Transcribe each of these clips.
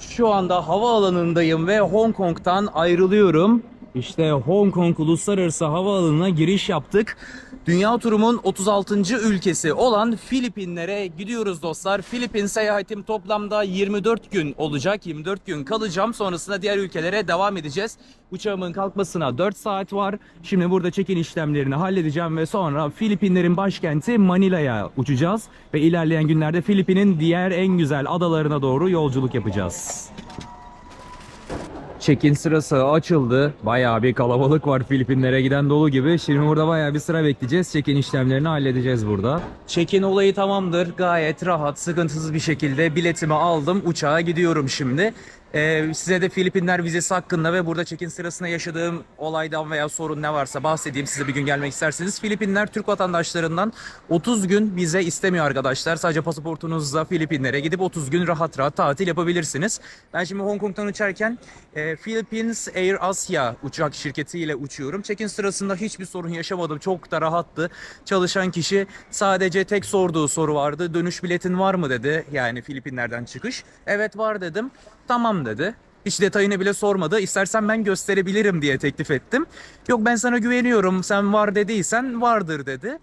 Şu anda havaalanındayım ve Hong Kong'tan ayrılıyorum. İşte Hong Kong Uluslararası Havaalanı'na giriş yaptık. Dünya turumun 36. ülkesi olan Filipinlere gidiyoruz dostlar. Filipin seyahatim toplamda 24 gün olacak. 24 gün kalacağım. Sonrasında diğer ülkelere devam edeceğiz. Uçağımın kalkmasına 4 saat var. Şimdi burada check-in işlemlerini halledeceğim ve sonra Filipinlerin başkenti Manila'ya uçacağız. Ve ilerleyen günlerde Filipin'in diğer en güzel adalarına doğru yolculuk yapacağız. Check-in sırası açıldı. Bayağı bir kalabalık var Filipinlere giden dolu gibi. Şimdi burada bayağı bir sıra bekleyeceğiz. Check-in işlemlerini halledeceğiz burada. Check-in olayı tamamdır. Gayet rahat, sıkıntısız bir şekilde biletimi aldım. Uçağa gidiyorum şimdi. Ee, size de Filipinler vizesi hakkında ve burada check-in sırasında yaşadığım olaydan veya sorun ne varsa bahsedeyim. Size bir gün gelmek isterseniz. Filipinler Türk vatandaşlarından 30 gün vize istemiyor arkadaşlar. Sadece pasaportunuzla Filipinlere gidip 30 gün rahat rahat tatil yapabilirsiniz. Ben şimdi Hong Kong'dan uçarken e, Philippines Air Asia uçak şirketiyle uçuyorum. Check-in sırasında hiçbir sorun yaşamadım. Çok da rahattı. Çalışan kişi sadece tek sorduğu soru vardı. Dönüş biletin var mı dedi. Yani Filipinler'den çıkış. Evet var dedim. Tamam dedi. Hiç detayını bile sormadı. İstersen ben gösterebilirim diye teklif ettim. Yok ben sana güveniyorum. Sen var dediysen vardır dedi.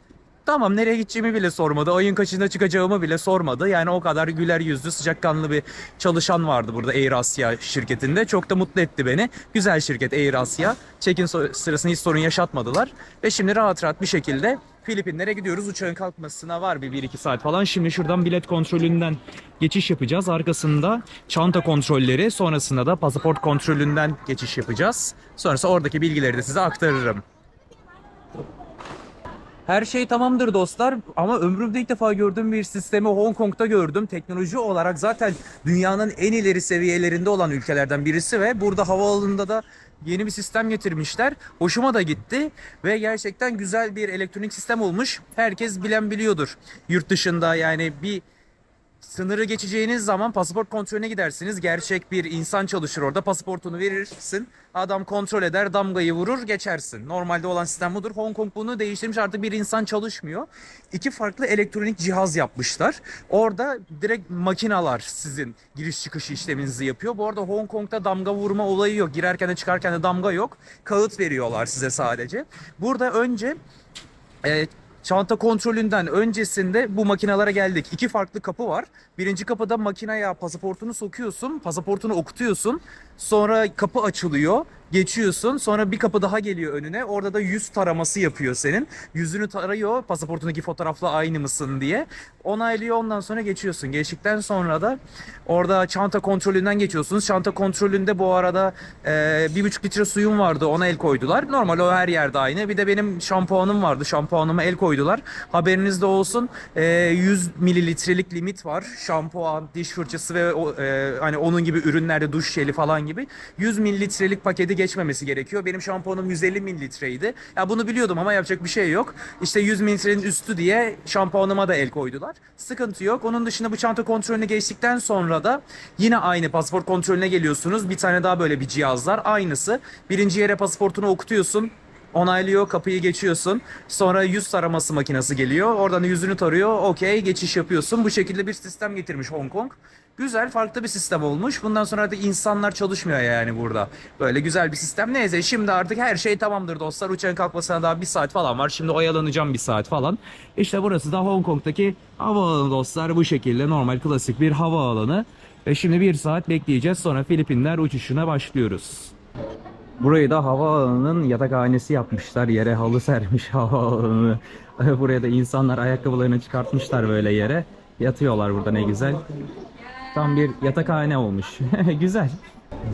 Tamam nereye gideceğimi bile sormadı. Ayın kaçında çıkacağımı bile sormadı. Yani o kadar güler yüzlü, sıcakkanlı bir çalışan vardı burada Air Asia şirketinde. Çok da mutlu etti beni. Güzel şirket Air Asia. Check-in so- sırasında hiç sorun yaşatmadılar. Ve şimdi rahat rahat bir şekilde Filipinlere gidiyoruz. Uçağın kalkmasına var bir 1-2 saat falan. Şimdi şuradan bilet kontrolünden geçiş yapacağız. Arkasında çanta kontrolleri, sonrasında da pasaport kontrolünden geçiş yapacağız. Sonrası oradaki bilgileri de size aktarırım. Her şey tamamdır dostlar ama ömrümde ilk defa gördüğüm bir sistemi Hong Kong'da gördüm. Teknoloji olarak zaten dünyanın en ileri seviyelerinde olan ülkelerden birisi ve burada havaalanında da yeni bir sistem getirmişler. Hoşuma da gitti ve gerçekten güzel bir elektronik sistem olmuş. Herkes bilen biliyordur. Yurt dışında yani bir Sınırı geçeceğiniz zaman pasaport kontrolüne gidersiniz. Gerçek bir insan çalışır orada. Pasaportunu verirsin. Adam kontrol eder, damgayı vurur, geçersin. Normalde olan sistem budur. Hong Kong bunu değiştirmiş. Artık bir insan çalışmıyor. İki farklı elektronik cihaz yapmışlar. Orada direkt makinalar sizin giriş çıkış işleminizi yapıyor. Bu arada Hong Kong'da damga vurma olayı yok. Girerken de çıkarken de damga yok. Kağıt veriyorlar size sadece. Burada önce e, çanta kontrolünden öncesinde bu makinalara geldik. İki farklı kapı var. Birinci kapıda makineye pasaportunu sokuyorsun, pasaportunu okutuyorsun. Sonra kapı açılıyor, geçiyorsun. Sonra bir kapı daha geliyor önüne. Orada da yüz taraması yapıyor senin. Yüzünü tarıyor, pasaportundaki fotoğrafla aynı mısın diye. Onaylıyor ondan sonra geçiyorsun. Geçtikten sonra da orada çanta kontrolünden geçiyorsunuz. Çanta kontrolünde bu arada e, bir buçuk litre suyum vardı. Ona el koydular. Normal o her yerde aynı. Bir de benim şampuanım vardı. Şampuanıma el koydular. Haberiniz de olsun. E, 100 mililitrelik limit var. Şampuan, diş fırçası ve e, hani onun gibi ürünlerde duş jeli falan gibi 100 mililitrelik paketi geçmemesi gerekiyor. Benim şampuanım 150 mililitreydi. Ya bunu biliyordum ama yapacak bir şey yok. İşte 100 mililitrenin üstü diye şampuanıma da el koydular. Sıkıntı yok. Onun dışında bu çanta kontrolünü geçtikten sonra da yine aynı pasaport kontrolüne geliyorsunuz. Bir tane daha böyle bir cihazlar. Aynısı. Birinci yere pasaportunu okutuyorsun. Onaylıyor, kapıyı geçiyorsun. Sonra yüz taraması makinesi geliyor. Oradan yüzünü tarıyor. Okey, geçiş yapıyorsun. Bu şekilde bir sistem getirmiş Hong Kong. Güzel, farklı bir sistem olmuş. Bundan sonra artık insanlar çalışmıyor yani burada. Böyle güzel bir sistem. Neyse şimdi artık her şey tamamdır dostlar. Uçağın kalkmasına daha bir saat falan var. Şimdi oyalanacağım bir saat falan. İşte burası da Hong Kong'daki havaalanı dostlar. Bu şekilde normal klasik bir havaalanı. Ve şimdi bir saat bekleyeceğiz. Sonra Filipinler uçuşuna başlıyoruz. Burayı da havaalanının yatakhanesi yapmışlar. Yere halı sermiş havaalanı. Buraya da insanlar ayakkabılarını çıkartmışlar böyle yere. Yatıyorlar burada ne güzel. Tam bir yatakhane olmuş. güzel.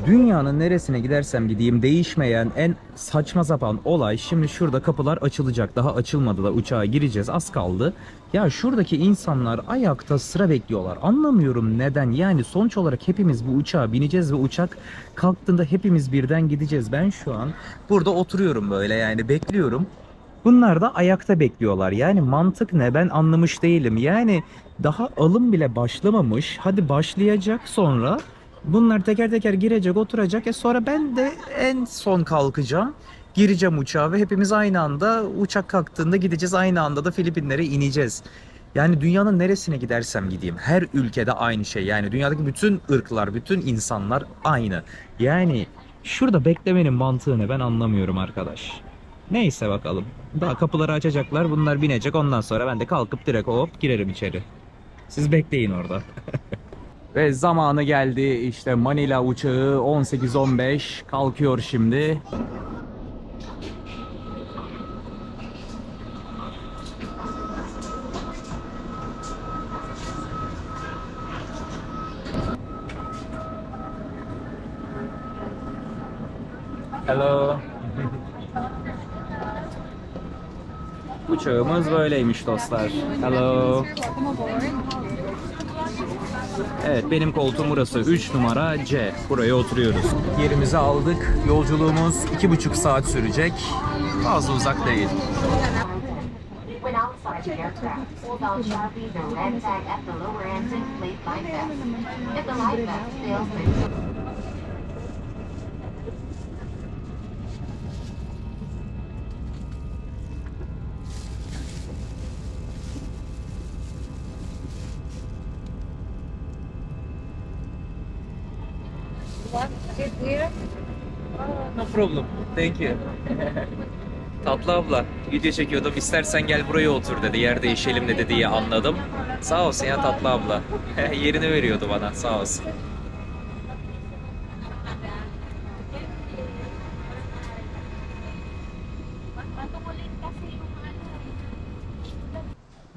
Dünyanın neresine gidersem gideyim değişmeyen en saçma sapan olay şimdi şurada kapılar açılacak. Daha açılmadı da uçağa gireceğiz az kaldı. Ya şuradaki insanlar ayakta sıra bekliyorlar. Anlamıyorum neden. Yani sonuç olarak hepimiz bu uçağa bineceğiz ve uçak kalktığında hepimiz birden gideceğiz. Ben şu an burada oturuyorum böyle yani bekliyorum. Bunlar da ayakta bekliyorlar. Yani mantık ne ben anlamış değilim. Yani daha alım bile başlamamış. Hadi başlayacak sonra. Bunlar teker teker girecek oturacak. E sonra ben de en son kalkacağım. Gireceğim uçağa ve hepimiz aynı anda uçak kalktığında gideceğiz. Aynı anda da Filipinlere ineceğiz. Yani dünyanın neresine gidersem gideyim her ülkede aynı şey. Yani dünyadaki bütün ırklar, bütün insanlar aynı. Yani şurada beklemenin mantığını ben anlamıyorum arkadaş. Neyse bakalım. Daha kapıları açacaklar. Bunlar binecek. Ondan sonra ben de kalkıp direkt hop girerim içeri. Siz bekleyin orada. Ve zamanı geldi. İşte Manila uçağı 18.15 kalkıyor şimdi. Hello. Uçağımız böyleymiş dostlar. Hello. Evet benim koltuğum burası 3 numara C. Buraya oturuyoruz. Yerimizi aldık. Yolculuğumuz 2,5 saat sürecek. Fazla uzak değil. Problem. Thank you. Tatlı abla video çekiyordum istersen gel buraya otur dedi yer değişelim dedi diye anladım. Sağ olsun ya tatlı abla. Yerini veriyordu bana sağ olsun.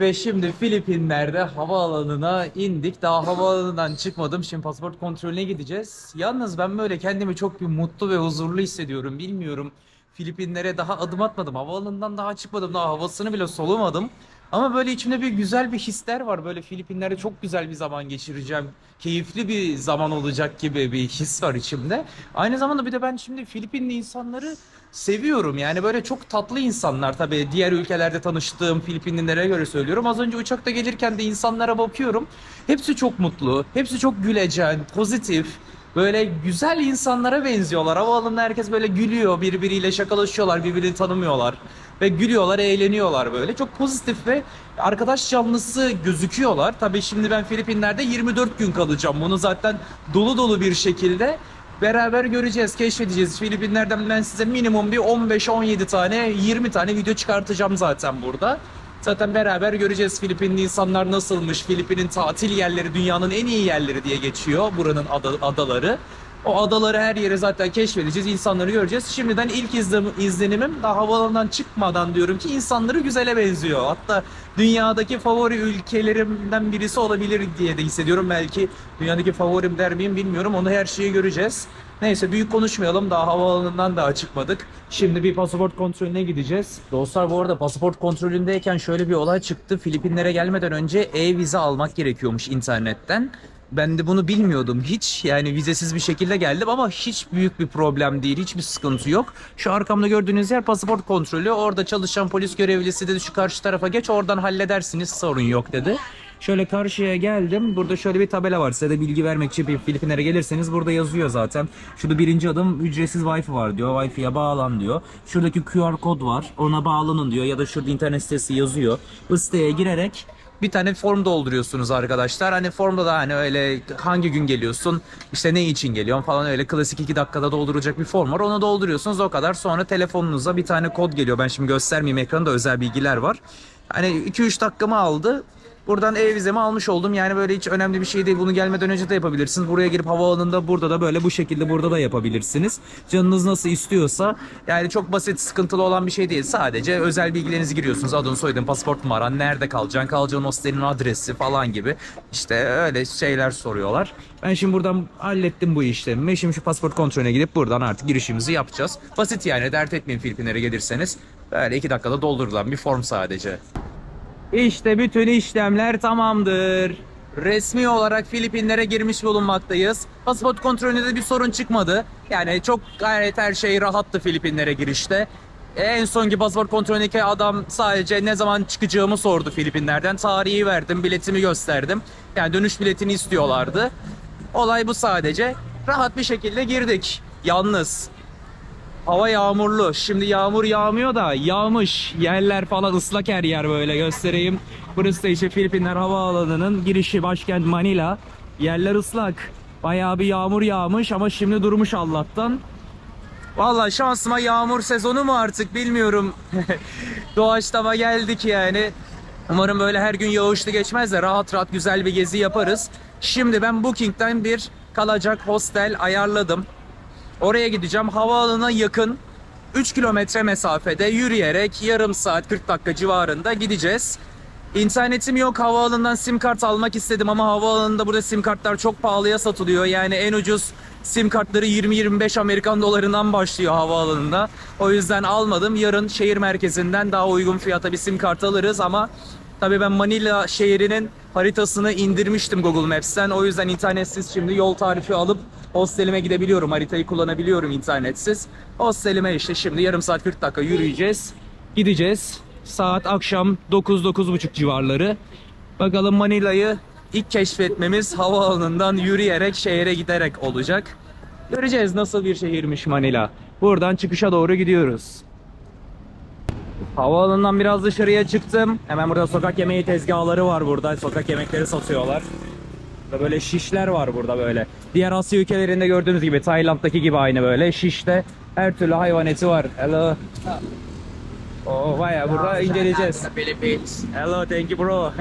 Ve şimdi Filipinler'de havaalanına indik. Daha havaalanından çıkmadım. Şimdi pasaport kontrolüne gideceğiz. Yalnız ben böyle kendimi çok bir mutlu ve huzurlu hissediyorum. Bilmiyorum. Filipinlere daha adım atmadım. Havaalanından daha çıkmadım. Daha havasını bile solumadım. Ama böyle içimde bir güzel bir hisler var. Böyle Filipinler'de çok güzel bir zaman geçireceğim. Keyifli bir zaman olacak gibi bir his var içimde. Aynı zamanda bir de ben şimdi Filipinli insanları seviyorum. Yani böyle çok tatlı insanlar tabii. Diğer ülkelerde tanıştığım Filipinlilere göre söylüyorum. Az önce uçakta gelirken de insanlara bakıyorum. Hepsi çok mutlu. Hepsi çok gülecen, pozitif. Böyle güzel insanlara benziyorlar. Havaalanında herkes böyle gülüyor, birbiriyle şakalaşıyorlar, birbirini tanımıyorlar. Ve gülüyorlar, eğleniyorlar böyle. Çok pozitif ve arkadaş canlısı gözüküyorlar. Tabii şimdi ben Filipinler'de 24 gün kalacağım. Bunu zaten dolu dolu bir şekilde beraber göreceğiz, keşfedeceğiz. Filipinler'den ben size minimum bir 15-17 tane, 20 tane video çıkartacağım zaten burada. Zaten beraber göreceğiz Filipinli insanlar nasılmış. Filipin'in tatil yerleri dünyanın en iyi yerleri diye geçiyor buranın ada- adaları. O adaları her yere zaten keşfedeceğiz, insanları göreceğiz. Şimdiden ilk izlenim, izlenimim daha havalandan çıkmadan diyorum ki insanları güzele benziyor. Hatta dünyadaki favori ülkelerimden birisi olabilir diye de hissediyorum. Belki dünyadaki favorim der miyim bilmiyorum. Onu her şeyi göreceğiz. Neyse büyük konuşmayalım. Daha havaalanından daha çıkmadık. Şimdi bir pasaport kontrolüne gideceğiz. Dostlar bu arada pasaport kontrolündeyken şöyle bir olay çıktı. Filipinlere gelmeden önce e-vize almak gerekiyormuş internetten. Ben de bunu bilmiyordum hiç. Yani vizesiz bir şekilde geldim ama hiç büyük bir problem değil. Hiçbir sıkıntı yok. Şu arkamda gördüğünüz yer pasaport kontrolü. Orada çalışan polis görevlisi dedi şu karşı tarafa geç oradan halledersiniz sorun yok dedi. Şöyle karşıya geldim. Burada şöyle bir tabela var. Size de bilgi vermek için bir Filipinlere gelirseniz burada yazıyor zaten. Şurada birinci adım ücretsiz Wi-Fi var diyor. Wi-Fi'ye bağlan diyor. Şuradaki QR kod var. Ona bağlanın diyor. Ya da şurada internet sitesi yazıyor. Bu siteye girerek bir tane form dolduruyorsunuz arkadaşlar. Hani formda da hani öyle hangi gün geliyorsun, işte ne için geliyorsun falan öyle klasik 2 dakikada dolduracak bir form var. Onu dolduruyorsunuz o kadar. Sonra telefonunuza bir tane kod geliyor. Ben şimdi göstermeyeyim ekranda özel bilgiler var. Hani 2-3 dakikamı aldı. Buradan e-vizemi almış oldum. Yani böyle hiç önemli bir şey değil. Bunu gelmeden önce de yapabilirsiniz. Buraya girip havaalanında burada da böyle bu şekilde burada da yapabilirsiniz. Canınız nasıl istiyorsa. Yani çok basit sıkıntılı olan bir şey değil. Sadece özel bilgilerinizi giriyorsunuz. Adın, soyadın, pasaport numaran, nerede kalacaksın, kalacağın hostelin adresi falan gibi. İşte öyle şeyler soruyorlar. Ben şimdi buradan hallettim bu işlemi. Şimdi şu pasaport kontrolüne gidip buradan artık girişimizi yapacağız. Basit yani dert etmeyin Filipinlere gelirseniz. Böyle iki dakikada doldurulan bir form sadece. İşte bütün işlemler tamamdır. Resmi olarak Filipinlere girmiş bulunmaktayız. Pasaport kontrolünde de bir sorun çıkmadı. Yani çok gayet her şey rahattı Filipinlere girişte. En sonki pasaport kontrolündeki adam sadece ne zaman çıkacağımı sordu Filipinlerden. Tarihi verdim, biletimi gösterdim. Yani dönüş biletini istiyorlardı. Olay bu sadece. Rahat bir şekilde girdik. Yalnız Hava yağmurlu. Şimdi yağmur yağmıyor da yağmış. Yerler falan ıslak her yer böyle göstereyim. Burası da işte Filipinler Havaalanı'nın girişi başkent Manila. Yerler ıslak. Bayağı bir yağmur yağmış ama şimdi durmuş Allah'tan. Vallahi şansıma yağmur sezonu mu artık bilmiyorum. Doğaçlama geldik yani. Umarım böyle her gün yağışlı geçmez de rahat rahat güzel bir gezi yaparız. Şimdi ben Booking'den bir kalacak hostel ayarladım. Oraya gideceğim. Havaalanına yakın 3 kilometre mesafede yürüyerek yarım saat 40 dakika civarında gideceğiz. İnternetim yok. Havaalanından sim kart almak istedim ama havaalanında burada sim kartlar çok pahalıya satılıyor. Yani en ucuz sim kartları 20-25 Amerikan dolarından başlıyor havaalanında. O yüzden almadım. Yarın şehir merkezinden daha uygun fiyata bir sim kart alırız ama tabii ben Manila şehrinin haritasını indirmiştim Google Maps'ten. O yüzden internetsiz şimdi yol tarifi alıp hostelime gidebiliyorum. Haritayı kullanabiliyorum internetsiz. Hostelime işte şimdi yarım saat 40 dakika yürüyeceğiz. Gideceğiz. Saat akşam 9-9.30 civarları. Bakalım Manila'yı ilk keşfetmemiz havaalanından yürüyerek şehre giderek olacak. Göreceğiz nasıl bir şehirmiş Manila. Buradan çıkışa doğru gidiyoruz. Havaalanından biraz dışarıya çıktım. Hemen burada sokak yemeği tezgahları var burada. Sokak yemekleri satıyorlar. Burada böyle şişler var burada böyle. Diğer Asya ülkelerinde gördüğünüz gibi Tayland'daki gibi aynı böyle. Şişte her türlü hayvan eti var. Hello. Oh vay burada inceleyeceğiz. Hello, thank you bro.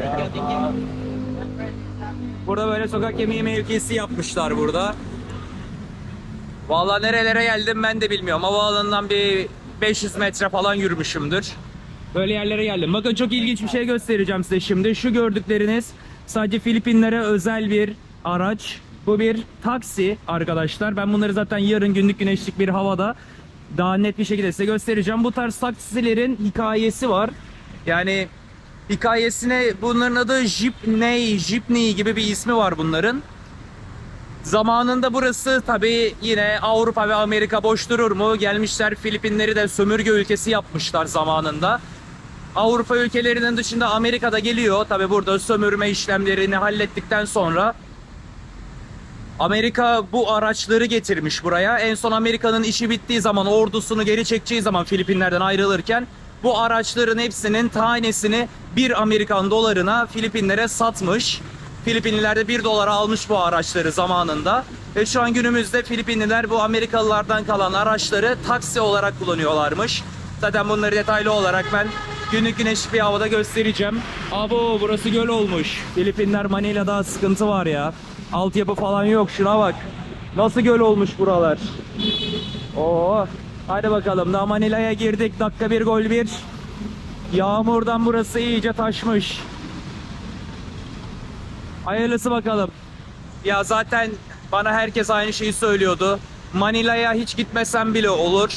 Burada böyle sokak yemeği mevkisi yapmışlar burada. Vallahi nerelere geldim ben de bilmiyorum. Havaalanından bir 500 metre falan yürümüşümdür. Böyle yerlere geldim. Bakın çok ilginç bir şey göstereceğim size şimdi. Şu gördükleriniz sadece Filipinlere özel bir araç. Bu bir taksi arkadaşlar. Ben bunları zaten yarın günlük güneşlik bir havada daha net bir şekilde size göstereceğim. Bu tarz taksilerin hikayesi var. Yani hikayesine bunların adı Jeepney, Jeepney gibi bir ismi var bunların. Zamanında burası tabii yine Avrupa ve Amerika boş durur mu? Gelmişler Filipinleri de sömürge ülkesi yapmışlar zamanında. Avrupa ülkelerinin dışında Amerika'da geliyor. Tabii burada sömürme işlemlerini hallettikten sonra Amerika bu araçları getirmiş buraya. En son Amerika'nın işi bittiği zaman ordusunu geri çekeceği zaman Filipinler'den ayrılırken bu araçların hepsinin tanesini bir Amerikan dolarına Filipinlere satmış. Filipinliler de 1 dolara almış bu araçları zamanında. Ve şu an günümüzde Filipinliler bu Amerikalılardan kalan araçları taksi olarak kullanıyorlarmış. Zaten bunları detaylı olarak ben günlük güneşli bir havada göstereceğim. Abo burası göl olmuş. Filipinler Manila'da sıkıntı var ya. Altyapı falan yok şuna bak. Nasıl göl olmuş buralar. Oo. Hadi bakalım daha Manila'ya girdik. Dakika bir gol bir. Yağmurdan burası iyice taşmış. Hayırlısı bakalım. Ya zaten bana herkes aynı şeyi söylüyordu. Manila'ya hiç gitmesen bile olur.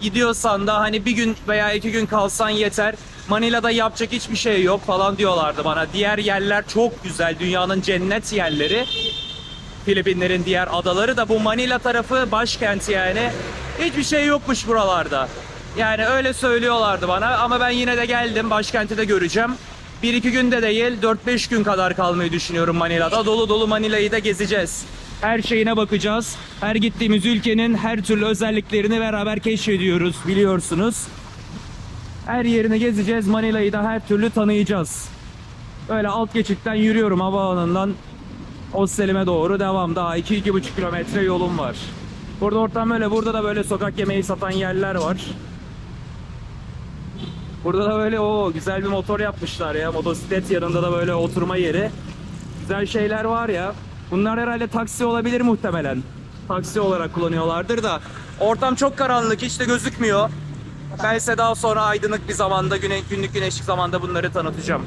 Gidiyorsan da hani bir gün veya iki gün kalsan yeter. Manila'da yapacak hiçbir şey yok falan diyorlardı bana. Diğer yerler çok güzel. Dünyanın cennet yerleri. Filipinlerin diğer adaları da bu Manila tarafı başkent yani. Hiçbir şey yokmuş buralarda. Yani öyle söylüyorlardı bana ama ben yine de geldim başkenti de göreceğim. Bir iki günde değil 4-5 gün kadar kalmayı düşünüyorum Manila'da. Dolu dolu Manila'yı da gezeceğiz. Her şeyine bakacağız. Her gittiğimiz ülkenin her türlü özelliklerini beraber keşfediyoruz biliyorsunuz. Her yerini gezeceğiz. Manila'yı da her türlü tanıyacağız. Böyle alt geçitten yürüyorum havaalanından Hostelime doğru devam. Daha 2-2,5 kilometre yolum var. Burada ortam öyle. Burada da böyle sokak yemeği satan yerler var. Burada da böyle o güzel bir motor yapmışlar ya. Motosiklet yanında da böyle oturma yeri. Güzel şeyler var ya. Bunlar herhalde taksi olabilir muhtemelen. Taksi olarak kullanıyorlardır da. Ortam çok karanlık. Hiç de gözükmüyor. Ben size daha sonra aydınlık bir zamanda, güne, günlük güneşlik zamanda bunları tanıtacağım.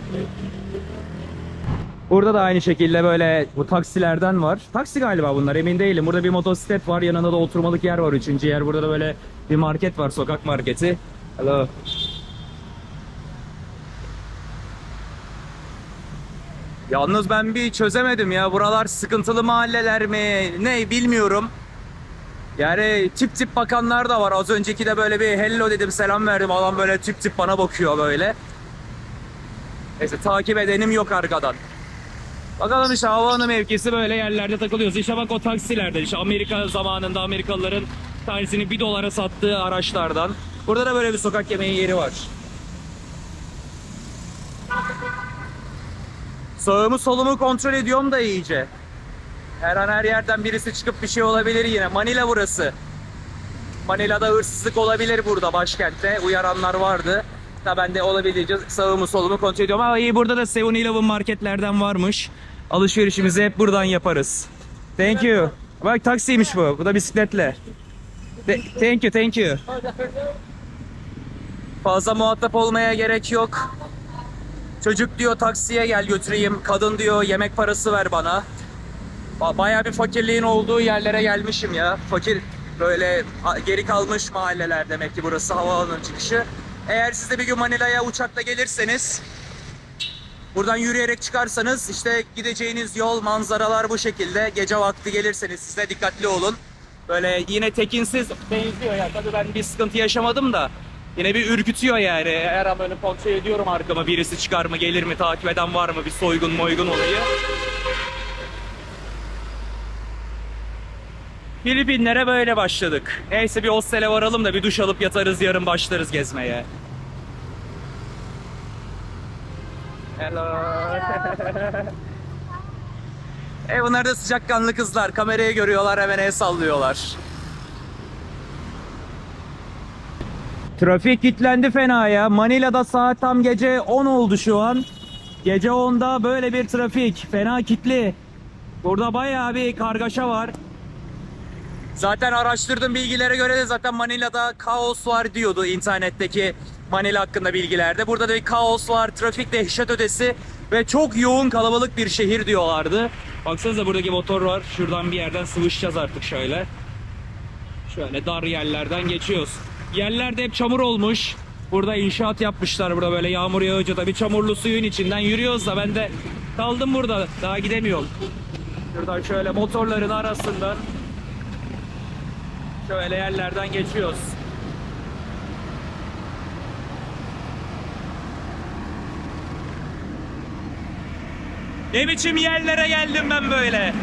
Burada da aynı şekilde böyle bu taksilerden var. Taksi galiba bunlar emin değilim. Burada bir motosiklet var. Yanında da oturmalık yer var. Üçüncü yer. Burada da böyle bir market var. Sokak marketi. Hello. Yalnız ben bir çözemedim ya. Buralar sıkıntılı mahalleler mi? Ne bilmiyorum. Yani tip tip bakanlar da var. Az önceki de böyle bir hello dedim selam verdim. Adam böyle tip tip bana bakıyor böyle. Neyse takip edenim yok arkadan. Bakalım işte havaalanı mevkisi böyle yerlerde takılıyoruz. İşte bak o taksilerde işte Amerika zamanında Amerikalıların tanesini 1 dolara sattığı araçlardan. Burada da böyle bir sokak yemeği yeri var. Sağımı solumu kontrol ediyorum da iyice. Her an her yerden birisi çıkıp bir şey olabilir yine. Manila burası. Manila'da hırsızlık olabilir burada başkentte. Uyaranlar vardı. Da ben de olabildiğince sağımı solumu kontrol ediyorum. Ama iyi burada da 7-Eleven marketlerden varmış. Alışverişimizi hep buradan yaparız. Thank you. Bak taksiymiş bu. Bu da bisikletle. Te- thank you, thank you. Fazla muhatap olmaya gerek yok. Çocuk diyor taksiye gel götüreyim. Kadın diyor yemek parası ver bana. Ba- Bayağı bir fakirliğin olduğu yerlere gelmişim ya. Fakir böyle geri kalmış mahalleler demek ki burası havaalanının çıkışı. Eğer siz de bir gün Manila'ya uçakla gelirseniz buradan yürüyerek çıkarsanız işte gideceğiniz yol manzaralar bu şekilde. Gece vakti gelirseniz siz de dikkatli olun. Böyle yine tekinsiz benziyor ya. Tabii ben bir sıkıntı yaşamadım da yine bir ürkütüyor yani. Her an böyle kontrol ediyorum arkama birisi çıkar mı gelir mi takip eden var mı bir soygun moygun olayı. Filipinlere böyle başladık. Neyse bir hostele varalım da bir duş alıp yatarız yarın başlarız gezmeye. Hello. e bunlar da sıcakkanlı kızlar. Kamerayı görüyorlar hemen el sallıyorlar. Trafik kilitlendi fena ya. Manila'da saat tam gece 10 oldu şu an. Gece 10'da böyle bir trafik. Fena kitli. Burada bayağı bir kargaşa var. Zaten araştırdığım bilgilere göre de zaten Manila'da kaos var diyordu internetteki Manila hakkında bilgilerde. Burada da bir kaos var, trafik dehşet ötesi ve çok yoğun kalabalık bir şehir diyorlardı. Baksanıza buradaki motor var. Şuradan bir yerden sıvışacağız artık şöyle. Şöyle dar yerlerden geçiyoruz. Yerlerde hep çamur olmuş. Burada inşaat yapmışlar burada böyle yağmur yağınca da bir çamurlu suyun içinden yürüyoruz da ben de kaldım burada. Daha gidemiyorum. Şuradan şöyle motorların arasından Şöyle yerlerden geçiyoruz. Ne biçim yerlere geldim ben böyle?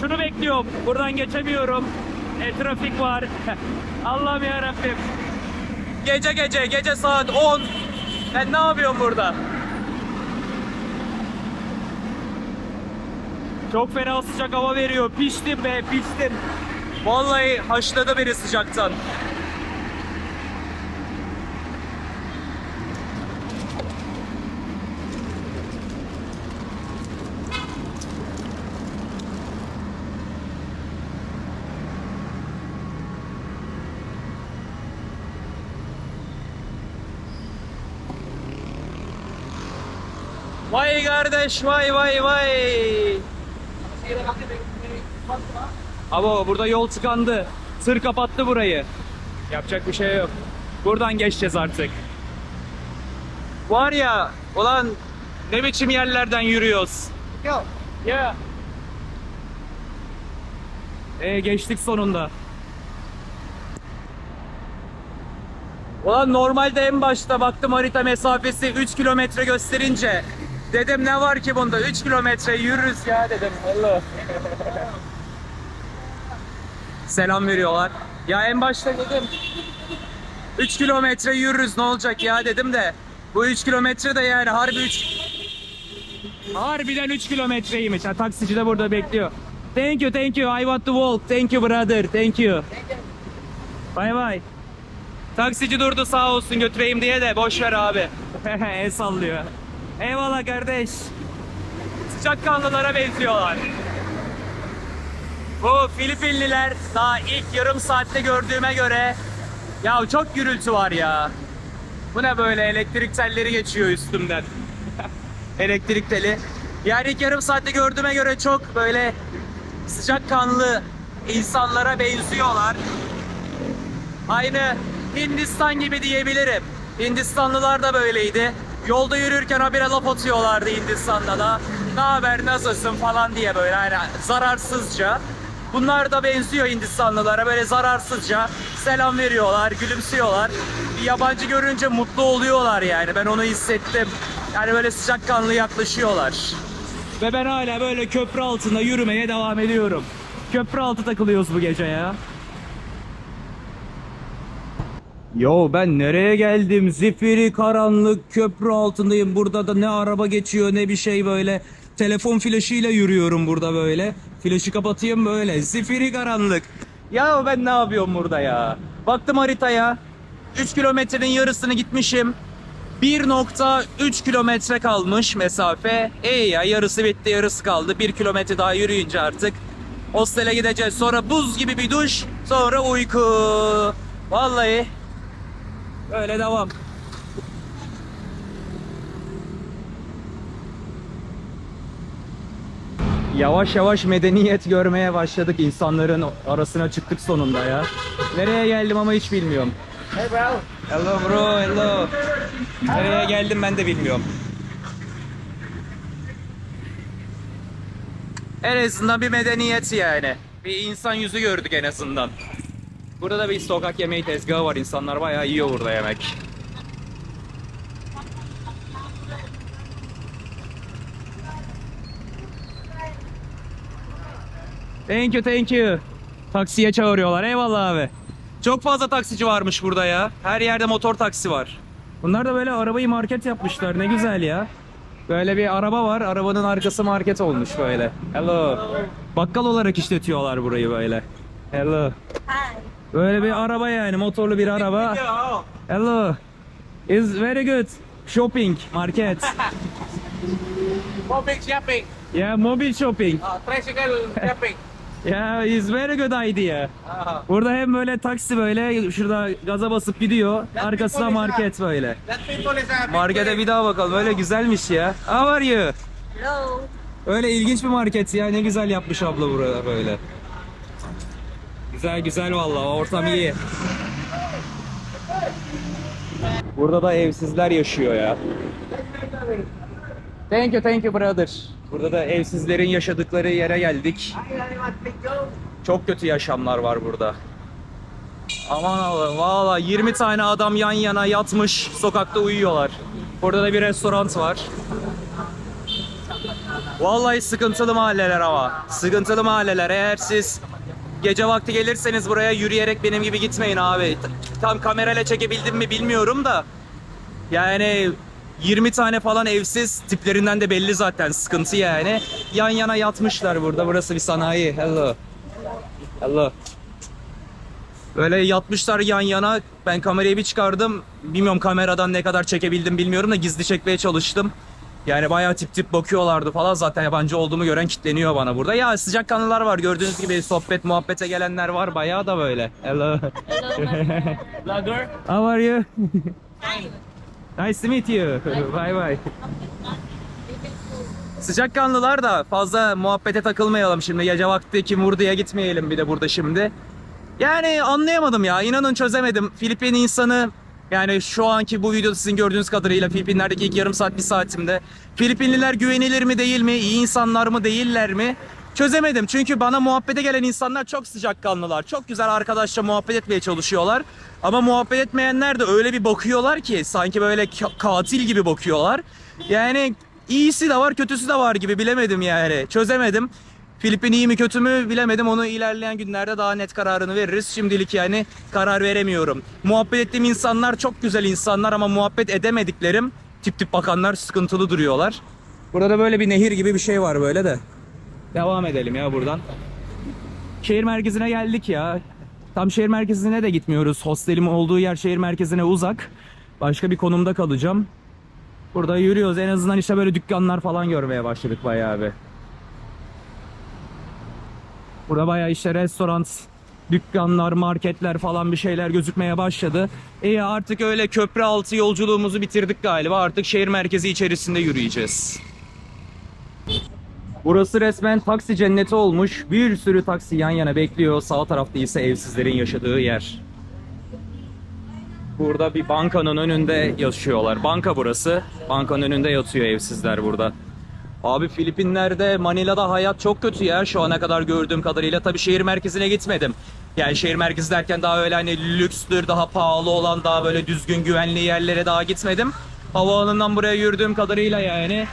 Şunu bekliyorum. Buradan geçemiyorum. E, trafik var. Allah'ım ya Rabbim. Gece gece, gece saat 10. Ben ne yapıyorum burada? Çok fena sıcak hava veriyor. Piştim be piştim. Vallahi haşladı beni sıcaktan. Vay kardeş vay vay vay. Abo burada yol tıkandı. Tır kapattı burayı. Yapacak bir şey yok. Buradan geçeceğiz artık. Var ya ulan ne biçim yerlerden yürüyoruz. Go. Ya. Ee, geçtik sonunda. Ulan normalde en başta baktım harita mesafesi 3 kilometre gösterince dedim ne var ki bunda 3 kilometre yürürüz ya dedim. Allah. Selam veriyorlar. Ya en başta dedim 3 kilometre yürürüz ne olacak ya dedim de bu 3 kilometre de yani harbi 3 Harbiden 3 kilometreymiş. Ha, taksici de burada bekliyor. Thank you, thank you. I want to walk. Thank you brother. Thank you. Bye bye. Taksici durdu sağ olsun götüreyim diye de boş ver abi. El sallıyor. Eyvallah kardeş. Sıcakkanlılara benziyorlar. Bu Filipinliler daha ilk yarım saatte gördüğüme göre ya çok gürültü var ya. Bu ne böyle elektrik telleri geçiyor üstümden. elektrik teli. Yani ilk yarım saatte gördüğüme göre çok böyle sıcakkanlı insanlara benziyorlar. Aynı Hindistan gibi diyebilirim. Hindistanlılar da böyleydi. Yolda yürürken habire laf atıyorlardı Hindistan'da da. Ne haber, nasılsın falan diye böyle yani zararsızca. Bunlar da benziyor Hindistanlılara böyle zararsızca selam veriyorlar, gülümsüyorlar. Bir yabancı görünce mutlu oluyorlar yani ben onu hissettim. Yani böyle sıcakkanlı yaklaşıyorlar. Ve ben hala böyle köprü altında yürümeye devam ediyorum. Köprü altı takılıyoruz bu gece ya. Yo ben nereye geldim? Zifiri karanlık köprü altındayım. Burada da ne araba geçiyor ne bir şey böyle. Telefon flaşıyla yürüyorum burada böyle. Flaşı kapatayım böyle. Zifiri karanlık. Ya ben ne yapıyorum burada ya? Baktım haritaya. 3 kilometrenin yarısını gitmişim. 1.3 kilometre kalmış mesafe. İyi ya yarısı bitti yarısı kaldı. 1 kilometre daha yürüyünce artık hostele gideceğiz. Sonra buz gibi bir duş. Sonra uyku. Vallahi Öyle devam. Yavaş yavaş medeniyet görmeye başladık. insanların arasına çıktık sonunda ya. Nereye geldim ama hiç bilmiyorum. Hey bro. Hello bro, hello. Nereye geldim ben de bilmiyorum. En azından bir medeniyet yani. Bir insan yüzü gördük en azından. Burada da bir sokak yemeği tezgahı var. İnsanlar bayağı yiyor burada yemek. Thank you, thank you. Taksiye çağırıyorlar. Eyvallah abi. Çok fazla taksici varmış burada ya. Her yerde motor taksi var. Bunlar da böyle arabayı market yapmışlar. Ne güzel ya. Böyle bir araba var. Arabanın arkası market olmuş böyle. Hello. Bakkal olarak işletiyorlar burayı böyle. Hello. Böyle bir araba yani motorlu bir araba. Hello. Is very good. Shopping market. Mobile shopping, Yeah, mobile shopping. uh, tricycle shopping. Yeah, is very good idea. Burada hem böyle taksi böyle şurada gaza basıp gidiyor. Arkasında market böyle. That people is a Markete bir daha bakalım. Öyle güzelmiş ya. How are you? Hello. Öyle ilginç bir market ya. Ne güzel yapmış abla burada böyle. Güzel güzel vallahi. Ortam iyi. Burada da evsizler yaşıyor ya. Thank you, thank you brother. Burada da evsizlerin yaşadıkları yere geldik. Çok kötü yaşamlar var burada. Aman Allah'ım valla 20 tane adam yan yana yatmış sokakta uyuyorlar. Burada da bir restoran var. Vallahi sıkıntılı mahalleler ama. Sıkıntılı mahalleler. Eğer siz gece vakti gelirseniz buraya yürüyerek benim gibi gitmeyin abi. Tam kamerayla çekebildim mi bilmiyorum da. Yani 20 tane falan evsiz tiplerinden de belli zaten sıkıntı yani. Yan yana yatmışlar burada. Burası bir sanayi. Hello. Hello. Böyle yatmışlar yan yana. Ben kamerayı bir çıkardım. Bilmiyorum kameradan ne kadar çekebildim bilmiyorum da gizli çekmeye çalıştım. Yani bayağı tip tip bakıyorlardı falan. Zaten yabancı olduğumu gören kitleniyor bana burada. Ya sıcak kanlılar var. Gördüğünüz gibi sohbet muhabbete gelenler var. Bayağı da böyle. Hello. vlogger. How are you? nice to meet you. Bye bye. Sıcakkanlılar da fazla muhabbete takılmayalım şimdi. Gece vakti kim vurduya gitmeyelim bir de burada şimdi. Yani anlayamadım ya. inanın çözemedim. Filipin insanı yani şu anki bu videoda sizin gördüğünüz kadarıyla Filipinler'deki ilk yarım saat bir saatimde Filipinliler güvenilir mi değil mi? iyi insanlar mı değiller mi? Çözemedim. Çünkü bana muhabbete gelen insanlar çok sıcakkanlılar. Çok güzel arkadaşla muhabbet etmeye çalışıyorlar. Ama muhabbet etmeyenler de öyle bir bakıyorlar ki sanki böyle ka- katil gibi bakıyorlar. Yani iyisi de var, kötüsü de var gibi bilemedim yani. Çözemedim. Filipin iyi mi kötü mü bilemedim. Onu ilerleyen günlerde daha net kararını veririz. Şimdilik yani karar veremiyorum. Muhabbet ettiğim insanlar çok güzel insanlar ama muhabbet edemediklerim tip tip bakanlar sıkıntılı duruyorlar. Burada da böyle bir nehir gibi bir şey var böyle de. Devam edelim ya buradan. Şehir merkezine geldik ya. Tam şehir merkezine de gitmiyoruz. Hostelim olduğu yer şehir merkezine uzak. Başka bir konumda kalacağım. Burada yürüyoruz. En azından işte böyle dükkanlar falan görmeye başladık bayağı bir. Burada bayağı işte restoran, dükkanlar, marketler falan bir şeyler gözükmeye başladı. İyi artık öyle köprü altı yolculuğumuzu bitirdik galiba. Artık şehir merkezi içerisinde yürüyeceğiz. Burası resmen taksi cenneti olmuş. Bir sürü taksi yan yana bekliyor. Sağ tarafta ise evsizlerin yaşadığı yer. Burada bir bankanın önünde yaşıyorlar. Banka burası. Bankanın önünde yatıyor evsizler burada. Abi Filipinler'de, Manila'da hayat çok kötü ya şu ana kadar gördüğüm kadarıyla. Tabii şehir merkezine gitmedim. Yani şehir merkezi derken daha öyle hani lükstür, daha pahalı olan, daha böyle düzgün güvenli yerlere daha gitmedim. Havaalanından buraya yürüdüğüm kadarıyla yani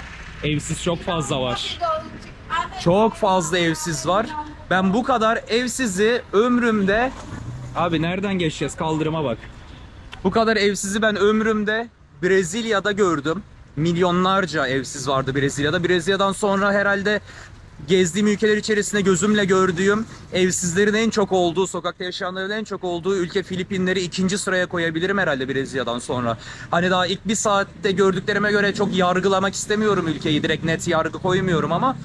evsiz çok fazla var. Çok fazla evsiz var. Ben bu kadar evsizi ömrümde Abi nereden geçeceğiz? Kaldırıma bak. Bu kadar evsizi ben ömrümde Brezilya'da gördüm. Milyonlarca evsiz vardı Brezilya'da. Brezilya'dan sonra herhalde gezdiğim ülkeler içerisinde gözümle gördüğüm evsizlerin en çok olduğu, sokakta yaşayanların en çok olduğu ülke Filipinleri ikinci sıraya koyabilirim herhalde Brezilya'dan sonra. Hani daha ilk bir saatte gördüklerime göre çok yargılamak istemiyorum ülkeyi. Direkt net yargı koymuyorum ama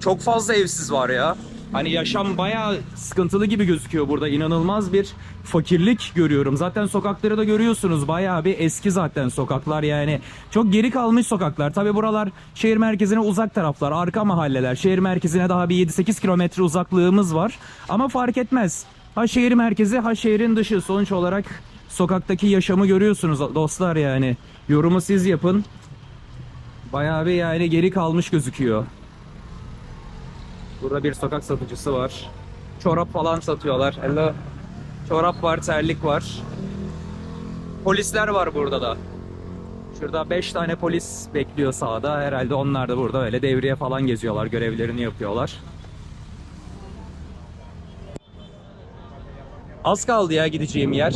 çok fazla evsiz var ya. Hani yaşam bayağı sıkıntılı gibi gözüküyor burada. İnanılmaz bir fakirlik görüyorum. Zaten sokakları da görüyorsunuz. Bayağı bir eski zaten sokaklar yani. Çok geri kalmış sokaklar. Tabi buralar şehir merkezine uzak taraflar. Arka mahalleler. Şehir merkezine daha bir 7-8 kilometre uzaklığımız var. Ama fark etmez. Ha şehir merkezi ha şehrin dışı. Sonuç olarak sokaktaki yaşamı görüyorsunuz dostlar yani. Yorumu siz yapın. Bayağı bir yani geri kalmış gözüküyor. Burada bir sokak satıcısı var. Çorap falan satıyorlar. Hello. Çorap var, terlik var. Polisler var burada da. Şurada 5 tane polis bekliyor sağda. Herhalde onlar da burada öyle devriye falan geziyorlar. Görevlerini yapıyorlar. Az kaldı ya gideceğim yer.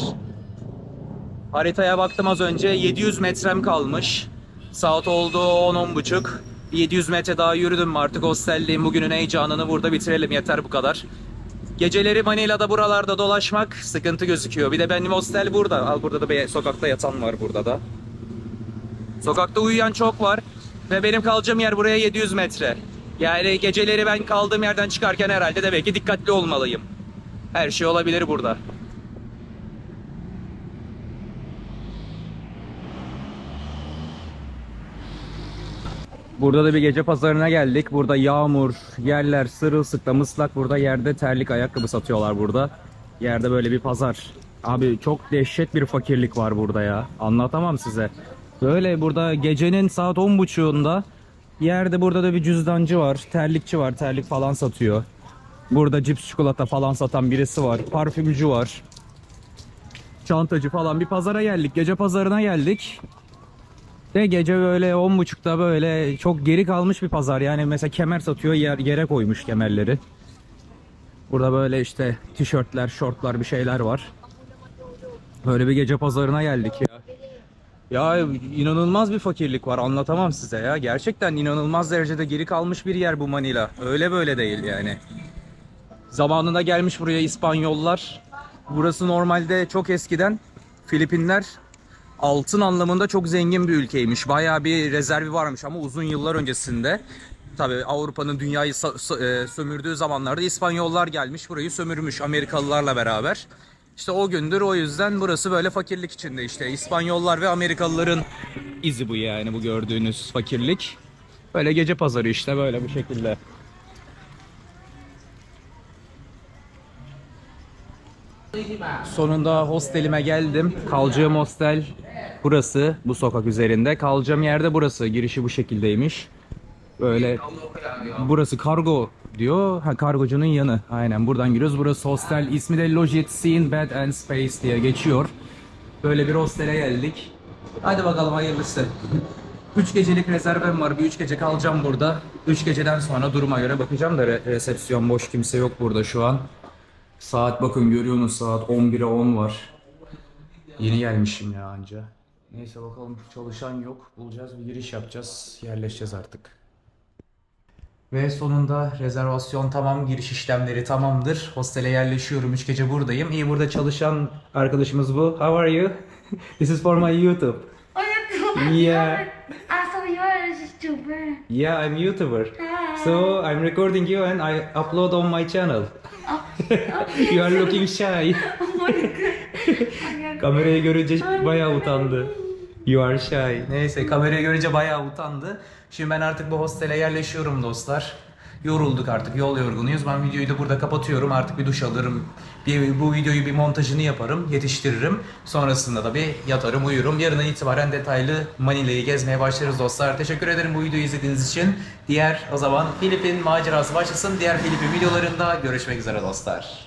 Haritaya baktım az önce 700 metrem kalmış. Saat oldu 10-10.30. 700 metre daha yürüdüm artık hosteldeyim. Bugünün heyecanını burada bitirelim yeter bu kadar. Geceleri Manila'da buralarda dolaşmak sıkıntı gözüküyor. Bir de benim hostel burada. Al burada da bir sokakta yatan var burada da. Sokakta uyuyan çok var. Ve benim kalacağım yer buraya 700 metre. Yani geceleri ben kaldığım yerden çıkarken herhalde demek ki dikkatli olmalıyım. Her şey olabilir burada. Burada da bir gece pazarına geldik. Burada yağmur, yerler sırılsıklam ıslak. Burada yerde terlik ayakkabı satıyorlar burada. Yerde böyle bir pazar. Abi çok dehşet bir fakirlik var burada ya. Anlatamam size. Böyle burada gecenin saat 10.30'unda yerde burada da bir cüzdancı var. Terlikçi var. Terlik falan satıyor. Burada cips çikolata falan satan birisi var. Parfümcü var. Çantacı falan bir pazara geldik. Gece pazarına geldik. De gece böyle 10.30'da böyle çok geri kalmış bir pazar. Yani mesela kemer satıyor yer, yere koymuş kemerleri. Burada böyle işte tişörtler, şortlar bir şeyler var. Böyle bir gece pazarına geldik ya. Ya inanılmaz bir fakirlik var anlatamam size ya. Gerçekten inanılmaz derecede geri kalmış bir yer bu Manila. Öyle böyle değil yani. Zamanında gelmiş buraya İspanyollar. Burası normalde çok eskiden Filipinler altın anlamında çok zengin bir ülkeymiş. Bayağı bir rezervi varmış ama uzun yıllar öncesinde. Tabii Avrupa'nın dünyayı e, sömürdüğü zamanlarda İspanyollar gelmiş burayı sömürmüş Amerikalılarla beraber. İşte o gündür o yüzden burası böyle fakirlik içinde işte. İspanyollar ve Amerikalıların izi bu yani bu gördüğünüz fakirlik. Böyle gece pazarı işte böyle bu şekilde. Sonunda hostelime geldim. Kalacağım hostel burası. Bu sokak üzerinde. Kalacağım yerde burası. Girişi bu şekildeymiş. Böyle burası kargo diyor. Ha kargocunun yanı. Aynen buradan giriyoruz. Burası hostel. İsmi de Logit Scene Bed and Space diye geçiyor. Böyle bir hostele geldik. Hadi bakalım hayırlısı. 3 gecelik rezervem var. Bir 3 gece kalacağım burada. 3 geceden sonra duruma göre bakacağım da re- resepsiyon boş kimse yok burada şu an. Saat bakın görüyorsunuz saat 11'e 10 var. Yeni gelmişim ya anca. Neyse bakalım çalışan yok. Bulacağız bir giriş yapacağız. Yerleşeceğiz artık. Ve sonunda rezervasyon tamam, giriş işlemleri tamamdır. Hostele yerleşiyorum. 3 gece buradayım. İyi burada çalışan arkadaşımız bu. How are you? This is for my YouTube. Yeah. I saw you as a YouTuber. Yeah, I'm YouTuber. So I'm recording you and I upload on my channel. you are looking shy. Kamerayı görünce bayağı utandı. You are shy. Neyse kamerayı görünce bayağı utandı. Şimdi ben artık bu hostele yerleşiyorum dostlar. Yorulduk artık yol yorgunuyuz. Ben videoyu da burada kapatıyorum. Artık bir duş alırım. Bir, bu videoyu bir montajını yaparım. Yetiştiririm. Sonrasında da bir yatarım uyurum. Yarından itibaren detaylı Manila'yı gezmeye başlarız dostlar. Teşekkür ederim bu videoyu izlediğiniz için. Diğer o zaman Filipin macerası başlasın. Diğer Filipin videolarında görüşmek üzere dostlar.